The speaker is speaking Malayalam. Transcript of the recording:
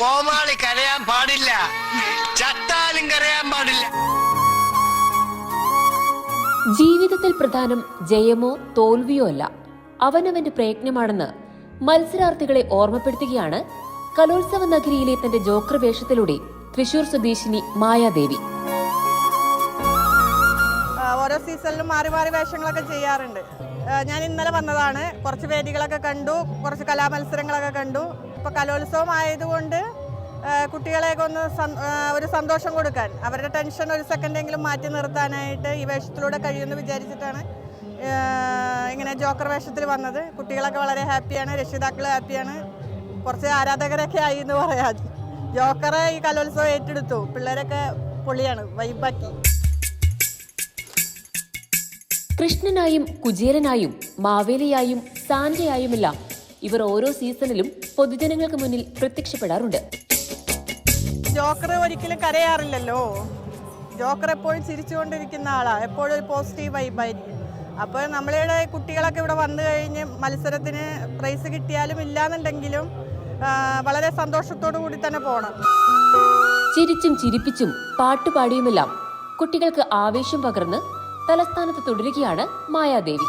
കോമാളി കരയാൻ പാടില്ല. ചത്താലും കരയാൻ പാടില്ല. ജീവിതത്തിൽ പ്രധാനം ജയമോ തോൽവിയോ അല്ല. അവനവന്റെ പ്രയത്നമാണെന്ന് മത്സരാർത്ഥികളെ ഓർമ്മപ്പെടുത്തുകയാണ് കലോത്സവ നഗരിയിലെ തന്റെ ജോക്കർ വേഷത്തിലൂടെ തൃശൂർ സ്വദേശിനി മായാദേവി. ഓരോ സീസണിലും മാറി മാറി വേഷങ്ങളൊക്കെ ചെയ്യാറുണ്ട്. ഞാൻ ഇന്നലെ വന്നതാണ്. കുറച്ച് വേദികളൊക്കെ കണ്ടു കുറച്ച് കലാമത്സരങ്ങളൊക്കെ കണ്ടു. ഇപ്പോൾ കലോത്സവം ആയതുകൊണ്ട് കുട്ടികളെയൊക്കെ ഒന്ന് ഒരു സന്തോഷം കൊടുക്കാൻ അവരുടെ ടെൻഷൻ ഒരു സെക്കൻഡെങ്കിലും മാറ്റി നിർത്താനായിട്ട് ഈ വേഷത്തിലൂടെ കഴിയുമെന്ന് വിചാരിച്ചിട്ടാണ് ഇങ്ങനെ ജോക്കർ വേഷത്തിൽ വന്നത്. കുട്ടികളൊക്കെ വളരെ ഹാപ്പിയാണ് രക്ഷിതാക്കൾ ഹാപ്പിയാണ് കുറച്ച് ആരാധകരൊക്കെ ആയി എന്ന് പറയാം. ജോക്കറെ ഈ കലോത്സവം ഏറ്റെടുത്തു. പിള്ളേരൊക്കെ പൊളിയാണ് വൈബാക്കി കൃഷ്ണനായും കുജേരനായും മാവേലിയായും സാന്റയായുമെല്ലാം ഇവർ ഓരോ സീസണിലും പൊതുജനങ്ങൾക്ക് മുന്നിൽ പ്രത്യക്ഷപ്പെടാറുണ്ട്. ജോക്കർ ഒരിക്കലും കരയാറില്ലല്ലോ. ജോക്കർ എപ്പോഴും ചിരിച്ചുകൊണ്ടിരിക്കുന്ന ആളാണ് എപ്പോഴും ഒരു പോസിറ്റീവ് വൈബായിരിക്കും അപ്പോൾ നമ്മളുടെ കുട്ടികളൊക്കെ ഇവിടെ വന്നു കഴിഞ്ഞ് മത്സരത്തിന് പ്രൈസ് കിട്ടിയാലും ഇല്ലാന്നുണ്ടെങ്കിലും വളരെ സന്തോഷത്തോടു കൂടി തന്നെ പോണം. ചിരിച്ചും ചിരിപ്പിച്ചും പാട്ടുപാടിയുമെല്ലാം കുട്ടികൾക്ക് ആവേശം പകർന്ന് തലസ്ഥാനത്ത് തുടരുകയാണ് മായാദേവി.